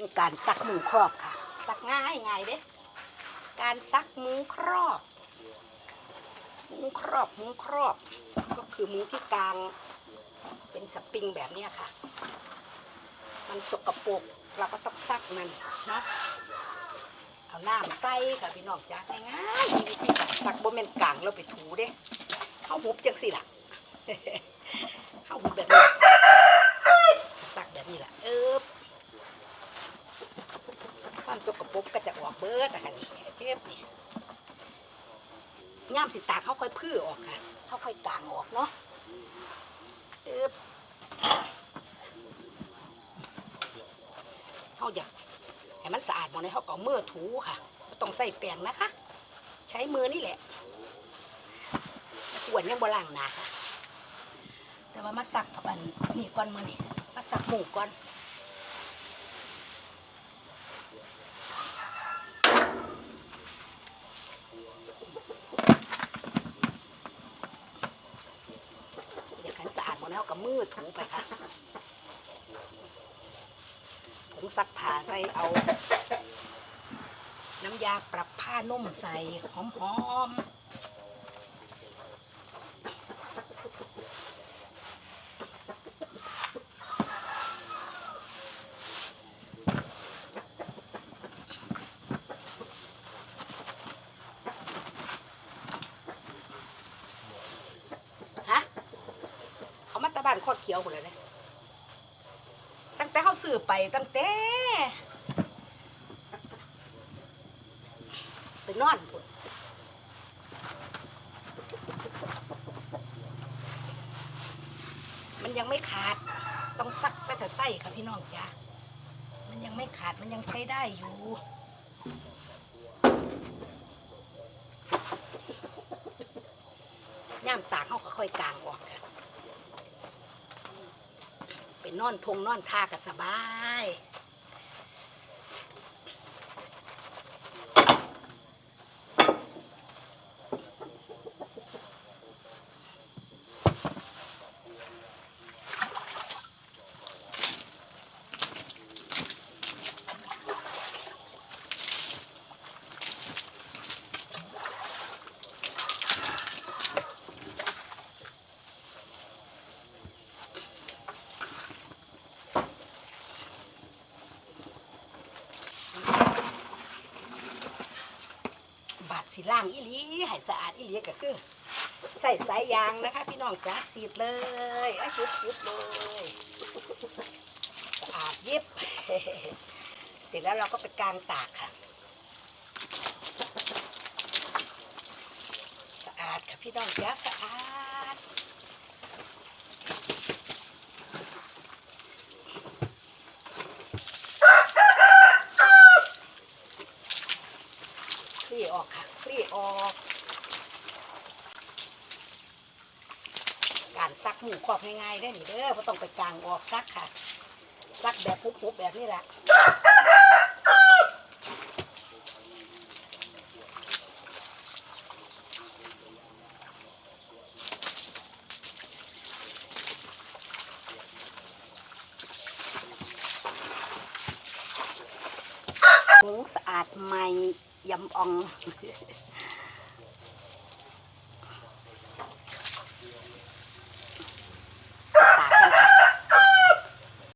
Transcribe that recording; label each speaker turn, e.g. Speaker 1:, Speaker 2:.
Speaker 1: บิ่งการซักหมูครอบค่ะ ซักง่ายง่ายเด้การซักหมูครอบหมูครอบหมูครอบ ก็คือหมูที่กลางเป็นสปริงแบบเนี้ยค่ะ มันสกปรกเราก็ต้องซักมันนะเอาน้ำใส่ค่ะพี่น้องจ้าง่ายๆวิธีการซักบ่แม่นกลางเราไปถูเด้เข้าหุบจังสิล่ะเข้าหุบแบบนี้ซักแบบนี้ล่ะเอิบความ สกปรกก็จะออกเบิดนะคะนี่เจ็บนี่ย่ามสิตากเขาค่อยพื้อออกค่ะเขาค่อยกางออกเนาะเอบเขาอยากให้มันสะอาดหมดเลยเขาก็เมื่อถูค่ะบ่ต้องใส่แป้งนะคะ ใช้มือนี่แหละขวนยังบล่างนาค่ะ แต่ว่ามาสักกับอันนี่ก่อนมานี่มาสักหมูก่อนอยากให้มันสะอาดหมดแล้วกับมือถูไปค่ะผงซักผ้าใส่เอา น้ำยาปรับผ้านุ่มใส่หอมๆานคตรเขียวหมดเลยเนี่ยตั้งแต่เขาซื้อไปตั้งแต่ไปนอนพุ่นมันยังไม่ขาดต้องซักไปแต่ไส้ค่ะพี่น้องจ้ะมันยังไม่ขาดมันยังใช้ได้อยู่ย่ามตากเขาก็ค่อยกลางออกค่ะ นอนพงนอนท่าก็สบาย สิล่างอีหลีให้สะอาดอีหลีก็คือ ใส่สายยางนะคะ พี่น้องจ้าสีดเลยอะุดจุดๆเลยสะอาดยิบเสร็จแล้วเราก็ไปกางตากค่ะ สะอาดค่ะพี่น้องจ้าสะอาด คลี่ออกค่ะ คลี่ออก การซักหมูกรอบง่ายๆได้อนี่เด้อไ่ต้องไปกลางออกซักค่ะ ซักแบบปุ๊บๆแบบนี้แหละหมูสะอาดใหม่ยำอ่อง